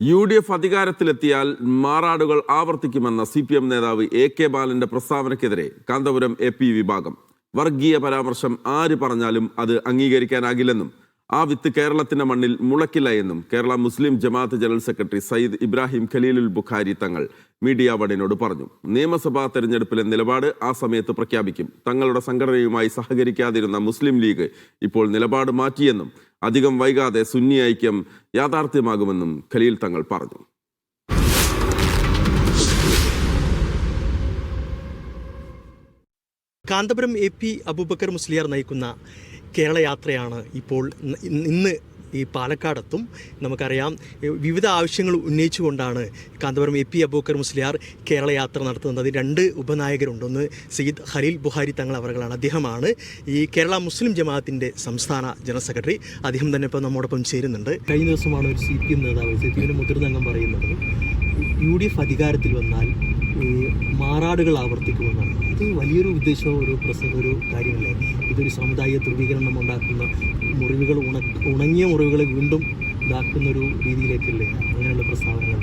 U D F അധികാരത്തിലെത്തിയാൽ മാറാടുകൾ ആവർത്തിക്കുമെന്ന സി പി എം നേതാവ് എ കെ ബാലന്റെ പ്രസ്താവനയ്ക്കെതിരെ കാന്തപുരം എ പി വിഭാഗം. വർഗീയ പരാമർശം ആര് പറഞ്ഞാലും അത് അംഗീകരിക്കാനാകില്ലെന്നും ആ വിത്ത് കേരളത്തിന്റെ മണ്ണിൽ മുളക്കില്ല എന്നും കേരള മുസ്ലിം ജമാഅത്ത് ജനറൽ സെക്രട്ടറി സയ്യിദ് ഇബ്രാഹിം ഖലീലുൽ ബുഖാരി തങ്ങൾ മീഡിയ വടിനോട് പറഞ്ഞു. നിയമസഭാ തെരഞ്ഞെടുപ്പിലെ നിലപാട് ആ സമയത്ത് പ്രഖ്യാപിക്കും. തങ്ങളുടെ സംഘടനയുമായി സഹകരിക്കാതിരുന്ന മുസ്ലിം ലീഗ് ഇപ്പോൾ നിലപാട് മാറ്റിയെന്നും അധികം വൈകാതെ സുന്നി ഐക്യം യാഥാർത്ഥ്യമാകുമെന്നും ഖലീൽ തങ്ങൾ പറഞ്ഞു. കാന്തപുരം എ പി അബൂബക്കർ മുസ്ലിയാർ നയിക്കുന്ന കേരള യാത്രയാണ് ഇപ്പോൾ ഇന്ന് ഈ പാലക്കാടെത്തും നമുക്കറിയാം വിവിധ ആവശ്യങ്ങൾ ഉന്നയിച്ചുകൊണ്ടാണ് കാന്തപുരം എ പി അബൂക്കർ മുസ്ലിയാർ കേരള യാത്ര നടത്തുന്നത്. രണ്ട് ഉപനായകരുണ്ട്. ഒന്ന് സയ്യിദ് ഖലീൽ ബുഹാരി തങ്ങൾ അവരുകളാണ് അദ്ദേഹമാണ് ഈ കേരള മുസ്ലിം ജമാഅത്തിന്റെ സംസ്ഥാന ജനറൽ സെക്രട്ടറി. അദ്ദേഹം തന്നെ ഇപ്പോൾ നമ്മോടൊപ്പം ചേരുന്നുണ്ട്. കഴിഞ്ഞ ദിവസമാണ് ഒരു സി പി എം നേതാവ് സി പി എം മുതിർന്ന അംഗം പറയുന്നത് യു ഡി എഫ് അധികാരത്തിൽ വന്നാൽ ഈ മാറാടുകൾ ആവർത്തിക്കുമെന്നാണ്. ഇത് വലിയൊരു ഉദ്ദേശമോ ഒരു പ്രസംഗ ഒരു കാര്യമല്ലേ? ഇതൊരു സമുദായ ധ്രുവീകരണം ഉണ്ടാക്കുന്ന മുറിവുകൾ ഉണ ഉണങ്ങിയ മുറിവുകളെ വീണ്ടും ഇതാക്കുന്ന ഒരു രീതിയിലേക്കല്ലേ അങ്ങനെയുള്ള പ്രസ്താവനകൾ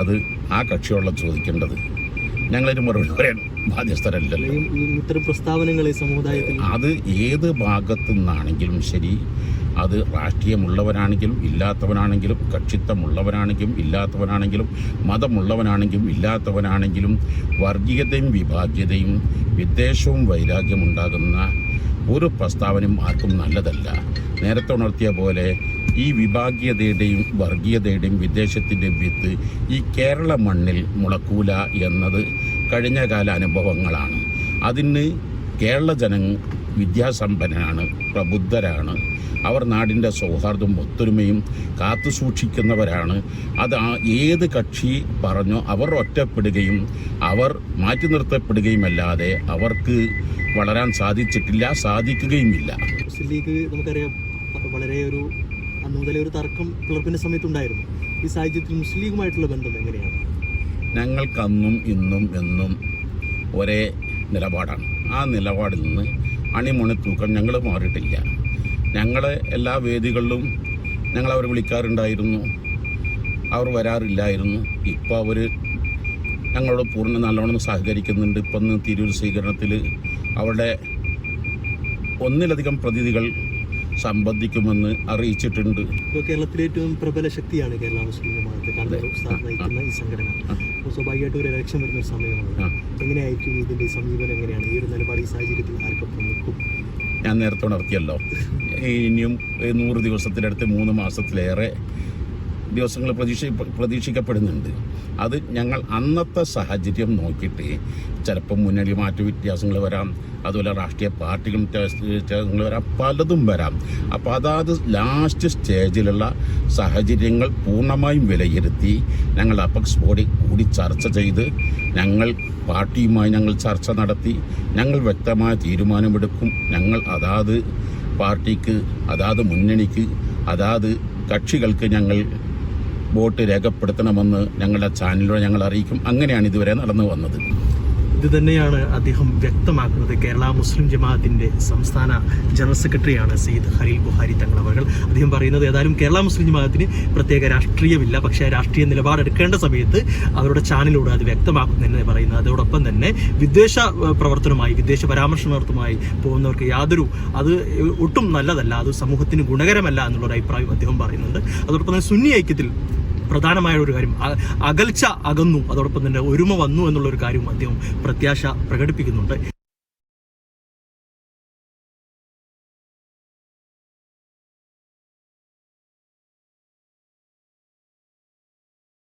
അത് ആ കക്ഷിയോളം ചോദിക്കേണ്ടത്. ഞങ്ങളൊരു മറുപടി പറയാൻ ബാധ്യസ്ഥരല്ലല്ലോ. ഇത്തരം പ്രസ്താവനകളെ സമുദായത്തിൽ അത് ഏത് ഭാഗത്തു നിന്നാണെങ്കിലും ശരി. അത് രാഷ്ട്രീയമുള്ളവരാണെങ്കിലും ഇല്ലാത്തവനാണെങ്കിലും കക്ഷിത്വമുള്ളവനാണെങ്കിലും ഇല്ലാത്തവനാണെങ്കിലും മതമുള്ളവനാണെങ്കിലും ഇല്ലാത്തവനാണെങ്കിലും വർഗീയതയും വിഭാഗ്യതയും വിദ്വേഷവും വൈരാഗ്യം ഉണ്ടാകുന്ന ഒരു പ്രസ്താവനയും ആർക്കും നല്ലതല്ല. നേരത്തെ ഉണർത്തിയ പോലെ ഈ വിഭാഗീയതയുടെയും വർഗീയതയുടെയും വിദേശത്തിന്റെയും വിത്ത് ഈ കേരള മണ്ണിൽ മുളക്കൂല എന്നത് കഴിഞ്ഞ കാല അനുഭവങ്ങളാണ്. അതിന് കേരള ജനങ്ങൾ വിദ്യാസമ്പന്നനാണ് പ്രബുദ്ധരാണ്. അവർ നാടിന്റെ സൗഹാർദ്ദവും ഒത്തൊരുമയും കാത്തു സൂക്ഷിക്കുന്നവരാണ്. അത് ഏത് കക്ഷി പറഞ്ഞോ അവർ ഒറ്റപ്പെടുകയും അവർ മാറ്റി നിർത്തപ്പെടുകയുമല്ലാതെ അവർക്ക് വളരാൻ സാധിച്ചിട്ടില്ല സാധിക്കുകയുമില്ല. മുസ്ലിം ലീഗ് നമുക്കറിയാം വളരെ ഒരു അന്ന് മുതലേ ഒരു തർക്കം പിളർപ്പിന്റെ സമയത്തുണ്ടായിരുന്നു. ഈ സാഹചര്യത്തിൽ മുസ്ലിം ലീഗുമായിട്ടുള്ള ബന്ധം എങ്ങനെയാണ്? ഞങ്ങൾക്കന്നും ഇന്നും എന്നും ഒരേ നിലപാടാണ്. ആ നിലപാടിൽ നിന്ന് അണിമുണി തൂക്കം ഞങ്ങൾ മാറിയിട്ടില്ല. ഞങ്ങൾ എല്ലാ വേദികളിലും ഞങ്ങൾ അവർ വിളിക്കാറുണ്ടായിരുന്നു. അവർ വരാറില്ലായിരുന്നു. ഇപ്പോൾ അവർ ഞങ്ങളോട് പൂർണ നല്ലോണം സഹകരിക്കുന്നുണ്ട്. ഇപ്പം തിരൂർ സ്വീകരണത്തിൽ അവരുടെ ഒന്നിലധികം പ്രതിനിധികൾ സംബന്ധിക്കുമെന്ന് അറിയിച്ചിട്ടുണ്ട്. ഇപ്പോൾ കേരളത്തിലെ ഏറ്റവും പ്രബല ശക്തിയാണ് കേരള മുസ്ലിം ജമാഅത്ത്. നയിക്കുന്ന ഈ സംഘടന. അപ്പോൾ സ്വാഭാവികമായിട്ടും ഒരു ഇലക്ഷൻ വരുന്ന ഒരു സമയമാണ്. എങ്ങനെയായിരിക്കും ഇതിന്റെ സമീപനം എങ്ങനെയാണ്? ഈ ഒരു നിലപാട് ഈ സാഹചര്യത്തിൽ ആർക്കൊപ്പം നിൽക്കും ഞാൻ നേരത്തെ ഉണർത്തിയല്ലോ. ഇനിയും നൂറ് ദിവസത്തിനടുത്ത് മൂന്ന് മാസത്തിലേറെ ദിവസങ്ങൾ പ്രതീക്ഷ പ്രതീക്ഷിക്കപ്പെടുന്നുണ്ട്. അത് ഞങ്ങൾ അന്നത്തെ സാഹചര്യം നോക്കിയിട്ട് ചിലപ്പോൾ മുന്നണി മാറ്റ വ്യത്യാസങ്ങൾ വരാം അതുപോലെ രാഷ്ട്രീയ പാർട്ടികൾ വ്യത്യാസങ്ങൾ വരാം പലതും വരാം. അപ്പോൾ അതാത് ലാസ്റ്റ് സ്റ്റേജിലുള്ള സാഹചര്യങ്ങൾ പൂർണമായും വിലയിരുത്തി ഞങ്ങൾ അപക്സ് ബോഡി കൂടി ചർച്ച ചെയ്ത് ഞങ്ങൾ പാർട്ടിയുമായി ഞങ്ങൾ ചർച്ച നടത്തി ഞങ്ങൾ വ്യക്തമായ തീരുമാനമെടുക്കും. ഞങ്ങൾ അതാത് പാർട്ടിക്ക് അതാത് മുന്നണിക്ക് അതാത് കക്ഷികൾക്ക് ഞങ്ങൾ വോട്ട് രേഖപ്പെടുത്തണമെന്ന് ഞങ്ങളുടെ ചാനലിലൂടെ ഞങ്ങൾ അറിയിക്കും. അങ്ങനെയാണ് ഇതുവരെ നടന്നു വന്നത്. ഇത് തന്നെയാണ് അദ്ദേഹം വ്യക്തമാക്കുന്നത്. കേരള മുസ്ലിം ജമാഅത്തിന്റെ സംസ്ഥാന ജനറൽ സെക്രട്ടറിയാണ് സയ്യിദ് ഹരീൽ ബുഹാരി തങ്ങൾ അദ്ദേഹം പറയുന്നത് ഏതായാലും കേരള മുസ്ലിം ജമാഅത്തിന് പ്രത്യേക രാഷ്ട്രീയമില്ല. പക്ഷേ രാഷ്ട്രീയ നിലപാടെടുക്കേണ്ട സമയത്ത് അവരുടെ ചാനലിലൂടെ അത് വ്യക്തമാക്കും എന്ന് പറയുന്നത്. അതോടൊപ്പം തന്നെ വിദേശ പ്രവർത്തനമായി വിദേശ പരാമർശനത്തുമായി പോകുന്നവർക്ക് യാതൊരു അത് ഒട്ടും നല്ലതല്ല. അത് സമൂഹത്തിന് ഗുണകരമല്ല എന്നുള്ളൊരു അഭിപ്രായം അദ്ദേഹം പറയുന്നുണ്ട്. അതോടൊപ്പം തന്നെ സുന്നി ഐക്യത്തിൽ പ്രധാനമായ ഒരു കാര്യം അകൽച്ച അകന്നു അതോടൊപ്പം തന്നെ ഒരുമ വന്നു എന്നുള്ളൊരു കാര്യം അദ്ദേഹം പ്രത്യാശ പ്രകടിപ്പിക്കുന്നുണ്ട്.